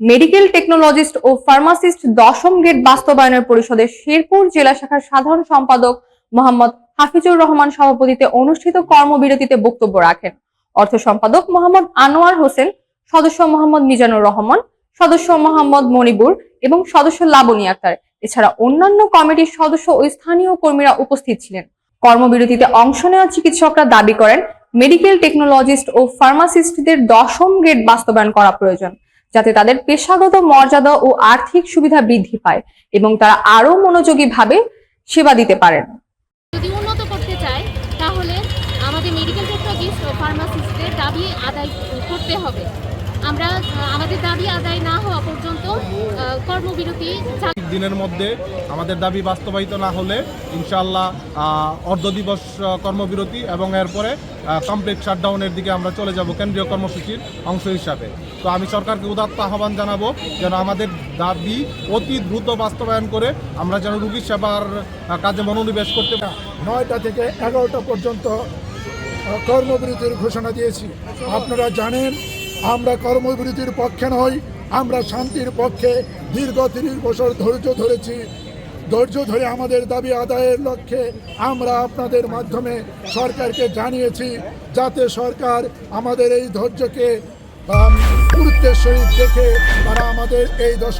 Medical technologist ও pharmacist দশম gate বাস্তবায়নের পরিষদের শেরপুর জেলা শাখার সাধারণ সম্পাদক মোহাম্মদ হাফিজুর রহমান সভাপতিতে অনুষ্ঠিত কর্মবিরতিতে বক্তব্য রাখেন। অর্থ সম্পাদক মোহাম্মদ আনোয়ার হোসেন, সদস্য মোহাম্মদ মিজানুর রহমান, সদস্য মোহাম্মদ মনিবুর এবং সদস্য লাবনী আক্তার। এছাড়া অন্যান্য কমিটির সদস্য ও স্থানীয় কর্মীরা উপস্থিত ছিলেন। কর্মবিরতিতে অংশ নেওয়া চিকিৎসকরা দাবি করেন, মেডিকেল টেকনোলজিস্ট ও ফার্মাসিস্টদের দশম গ্রেড বাস্তবায়ন করা প্রয়োজন। যাতে তাদের পেশাগত মর্যাদা ও আর্থিক সুবিধা বৃদ্ধি পায় এবং তারা আরও মনোযোগীভাবে সেবা দিতে পারেন। যদি উন্নত করতে চায়, তাহলে আমাদের মেডিকেল টেকনোলজিস্ট ও ফার্মাসিস্টদের দাবি আদায় করতে হবে। আমরা আমাদের দাবি আদায় না হওয়া কর্মবিরতি দিনের মধ্যে আমাদের দাবি বাস্তবায়িত না হলে ইনশাআল্লাহ আহ, অর্ধ দিবস কর্মবিরতি এবং এরপরে কমপ্লিট শাটডাউনের দিকে আমরা চলে যাব কেন্দ্রীয় কর্মসূচির অংশ হিসাবে। তো আমি সরকারকে উদাত্ত আহ্বান জানাব যেন আমাদের দাবি অতি দ্রুত বাস্তবায়ন করে আমরা যেন রুগী সেবার কাজে মনোনিবেশ করতে পারি। নয়টা থেকে এগারোটা পর্যন্ত কর্মবিরতির ঘোষণা দিয়েছি। আপনারা জানেন আমরা কর্মবিরতির পক্ষে নই আমরা শান্তির পক্ষে দীর্ঘ তিরিশ বছর ধৈর্য ধরেছি। ধৈর্য ধরে আমাদের দাবি আদায়ের লক্ষ্যে আমরা আপনাদের মাধ্যমে সরকারকে জানিয়েছি, যাতে সরকার আমাদের এই ধৈর্যকে গুরুত্বের সহিত দেখে তারা আমাদের এই দশ